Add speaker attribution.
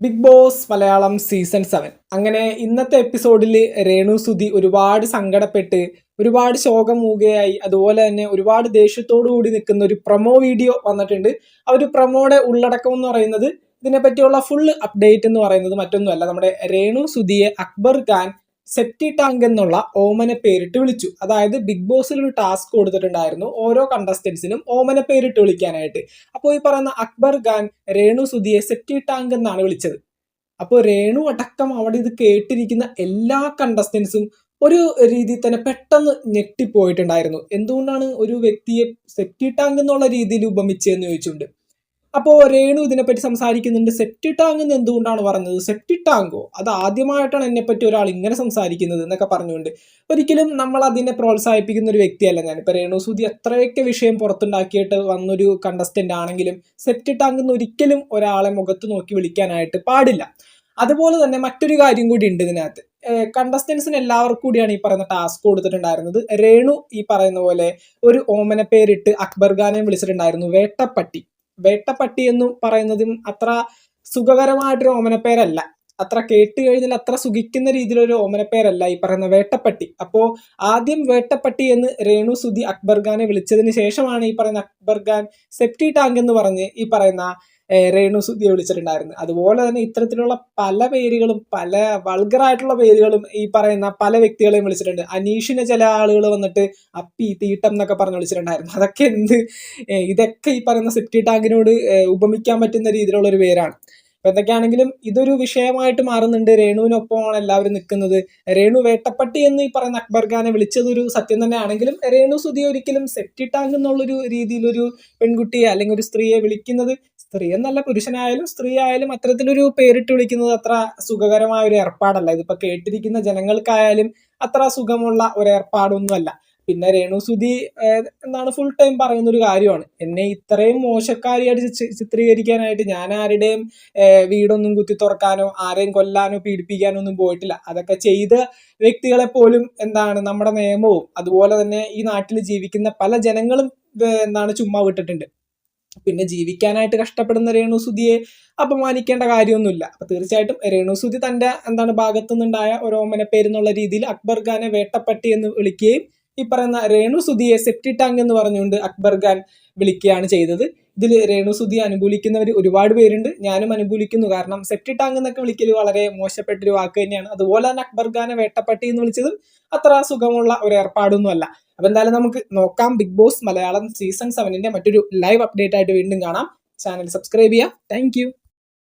Speaker 1: Bigg Boss Malayalam season seven. അങ്ങനെ ഇന്നത്തെ എപ്പിസോഡിൽ രേണു സുധി ഒരുപാട് സങ്കടപ്പെട്ട് ഒരുപാട് ശോകം മൂകയായി അതുപോലെ തന്നെ ഒരുപാട് ദേഷ്യത്തോടു കൂടി നിൽക്കുന്ന ഒരു പ്രൊമോ വീഡിയോ വന്നിട്ടുണ്ട്. ആ ഒരു പ്രൊമോയുടെ ഉള്ളടക്കം എന്ന് പറയുന്നത് ഇതിനെപ്പറ്റിയുള്ള ഫുൾ അപ്ഡേറ്റ് എന്ന് പറയുന്നത് മറ്റൊന്നുമല്ല. നമ്മുടെ രേണു സുധിയെ അക്ബർ ഖാൻ സെപ്റ്റി ടാങ്ക് എന്നുള്ള ഓമന പേരിട്ട് വിളിച്ചു. അതായത് ബിഗ് ബോസിൽ ഒരു ടാസ്ക് കൊടുത്തിട്ടുണ്ടായിരുന്നു ഓരോ കണ്ടസ്റ്റൻസിനും ഓമന പേരിട്ട് വിളിക്കാനായിട്ട്. അപ്പോൾ ഈ പറയുന്ന അക്ബർ ഖാൻ രേണു സുധിയെ സെപ്റ്റി ടാങ്ക് എന്നാണ് വിളിച്ചത്. അപ്പോൾ രേണു അടക്കം അവിടെ ഇത് കേട്ടിരിക്കുന്ന എല്ലാ കണ്ടസ്റ്റൻസും ഒരു രീതിയിൽ തന്നെ പെട്ടെന്ന് ഞെട്ടിപ്പോയിട്ടുണ്ടായിരുന്നു. എന്തുകൊണ്ടാണ് ഒരു വ്യക്തിയെ സെപ്റ്റി ടാങ്ക് എന്നുള്ള രീതിയിൽ ഉപമിച്ചതെന്ന് ചോദിച്ചുകൊണ്ട്? അപ്പോൾ രേണു ഇതിനെപ്പറ്റി സംസാരിക്കുന്നുണ്ട്. സെപ്റ്റി ടാങ്ക് എന്ന് എന്തുകൊണ്ടാണ് പറഞ്ഞത്? സെപ്റ്റി ടാങ്കോ അത് ആദ്യമായിട്ടാണ് എന്നെപ്പറ്റി ഒരാൾ ഇങ്ങനെ സംസാരിക്കുന്നത് എന്നൊക്കെ പറഞ്ഞുകൊണ്ട് ഒരിക്കലും നമ്മൾ അതിനെ പ്രോത്സാഹിപ്പിക്കുന്ന ഒരു വ്യക്തിയല്ല ഇപ്പൊ രേണു സുധി എത്രയൊക്കെ വിഷയം പുറത്തുണ്ടാക്കിയിട്ട് വന്നൊരു കണ്ടസ്റ്റന്റ് ആണെങ്കിലും സെപ്റ്റി ടാങ്ക് എന്ന് ഒരിക്കലും ഒരാളെ മുഖത്ത് നോക്കി വിളിക്കാനായിട്ട് പാടില്ല. അതുപോലെ തന്നെ മറ്റൊരു കാര്യം കൂടി ഉണ്ട് ഇതിനകത്ത്. കണ്ടസ്റ്റൻസിന് എല്ലാവർക്കും കൂടിയാണ് ഈ പറയുന്ന ടാസ്ക് കൊടുത്തിട്ടുണ്ടായിരുന്നത്. രേണു ഈ പറയുന്ന പോലെ ഒരു ഓമന പേരിട്ട് അക്ബർ ഖാനെ വിളിച്ചിട്ടുണ്ടായിരുന്നു. വേട്ടപ്പട്ടി. വേട്ടപ്പട്ടി എന്ന് പറയുന്നതും അത്ര സുഖകരമായിട്ടൊരു ഓമനപ്പേരല്ല. അത്ര കേട്ട് കഴിഞ്ഞാൽ അത്ര സുഖിക്കുന്ന രീതിയിലൊരു ഓമനപ്പേരല്ല ഈ പറയുന്ന വേട്ടപ്പട്ടി. അപ്പോൾ ആദ്യം വേട്ടപ്പട്ടി എന്ന് രേണു സുധി അക്ബർ ഖാനെ വിളിച്ചതിന് ശേഷമാണ് ഈ പറയുന്ന അക്ബർ ഖാൻ സെപ്റ്റി ടാങ്ക് എന്ന് പറഞ്ഞ് ഈ പറയുന്ന രേണു സുധിയെ വിളിച്ചിട്ടുണ്ടായിരുന്നു. അതുപോലെ തന്നെ ഇത്തരത്തിലുള്ള പല പേരുകളും പല വൾഗറായിട്ടുള്ള പേരുകളും ഈ പറയുന്ന പല വ്യക്തികളെയും വിളിച്ചിട്ടുണ്ട്. അനീഷിനെ ചില ആളുകൾ വന്നിട്ട് അപ്പി തീട്ടം എന്നൊക്കെ പറഞ്ഞ് വിളിച്ചിട്ടുണ്ടായിരുന്നു. അതൊക്കെ എന്ത്? ഇതൊക്കെ ഈ പറയുന്ന സെപ്റ്റി ടാങ്കിനോട് ഉപമിക്കാൻ പറ്റുന്ന രീതിയിലുള്ള ഒരു പേരാണ്. അപ്പൊ എന്തൊക്കെയാണെങ്കിലും ഇതൊരു വിഷയമായിട്ട് മാറുന്നുണ്ട്. രേണുവിനൊപ്പമാണ് എല്ലാവരും നിൽക്കുന്നത്. രേണു വേട്ടപ്പട്ടി എന്ന് ഈ പറയുന്ന അക്ബർ ഖാനെ വിളിച്ചതൊരു സത്യം തന്നെയാണെങ്കിലും രേണു സുധി ഒരിക്കലും സെപ്റ്റി ടാങ്ക് എന്നുള്ളൊരു രീതിയിലൊരു പെൺകുട്ടിയെ അല്ലെങ്കിൽ ഒരു സ്ത്രീയെ വിളിക്കുന്നത് സ്ത്രീ എന്നല്ല പുരുഷനായാലും സ്ത്രീ ആയാലും അത്തരത്തിലൊരു പേരിട്ട് വിളിക്കുന്നത് അത്ര സുഖകരമായ ഒരു ഏർപ്പാടല്ല. ഇതിപ്പോ കേട്ടിരിക്കുന്ന ജനങ്ങൾക്കായാലും അത്ര സുഖമുള്ള ഒരു ഏർപ്പാടൊന്നുമല്ല പിന്നെ രേണുസുതി എന്നാണ് ഫുൾ ടൈം പറയുന്ന ഒരു കാര്യമാണ്. എന്നെ ഇത്രയും മോശക്കാരിയായിട്ട് ചിത്രീകരിക്കാനായിട്ട് ഞാൻ ആരുടെയും വീടൊന്നും കുത്തി തുറക്കാനോ ആരെയും കൊല്ലാനോ പീഡിപ്പിക്കാനോ ഒന്നും പോയിട്ടില്ല. അതൊക്കെ ചെയ്ത വ്യക്തികളെ പോലും എന്താണ് നമ്മുടെ നിയമവും അതുപോലെ തന്നെ ഈ നാട്ടിൽ ജീവിക്കുന്ന പല ജനങ്ങളും എന്താണ് ചുമ്മാ വിട്ടിട്ടുണ്ട്. പിന്നെ ജീവിക്കാനായിട്ട് കഷ്ടപ്പെടുന്ന രേണുസുതിയെ അപമാനിക്കേണ്ട കാര്യമൊന്നുമില്ല. അപ്പൊ തീർച്ചയായിട്ടും രേണുസുതി തന്റെ എന്താണ് ഭാഗത്തു നിന്നുണ്ടായ ഒരു ഓമന പേരെന്നുള്ള രീതിയിൽ അക്ബർ ഖാനെ വേട്ടപ്പട്ടി എന്ന് വിളിക്കുകയും ഈ പറയുന്ന രേണു സുധിയെ സെപ്റ്റി ടാങ്ക് എന്ന് പറഞ്ഞുകൊണ്ട് അക്ബർ ഖാൻ വിളിക്കുകയാണ് ചെയ്തത്. ഇതിൽ രേണു സുധി അനുകൂലിക്കുന്നവർ ഒരുപാട് പേരുണ്ട്. ഞാനും അനുകൂലിക്കുന്നു. കാരണം സെപ്റ്റി എന്നൊക്കെ വിളിക്കൽ വളരെ മോശപ്പെട്ടൊരു വാക്ക് തന്നെയാണ്. അതുപോലെ തന്നെ അക്ബർ ഖാനെ വേട്ടപ്പട്ടി എന്ന് വിളിച്ചതും അത്ര സുഖമുള്ള ഒരു ഏർപ്പാടൊന്നും അല്ല അപ്പൊ എന്തായാലും നമുക്ക് നോക്കാം. ബിഗ് ബോസ് മലയാളം സീസൺ സെവനിന്റെ മറ്റൊരു ലൈവ് അപ്ഡേറ്റ് ആയിട്ട് വീണ്ടും കാണാം. ചാനൽ സബ്സ്ക്രൈബ് ചെയ്യാം. താങ്ക്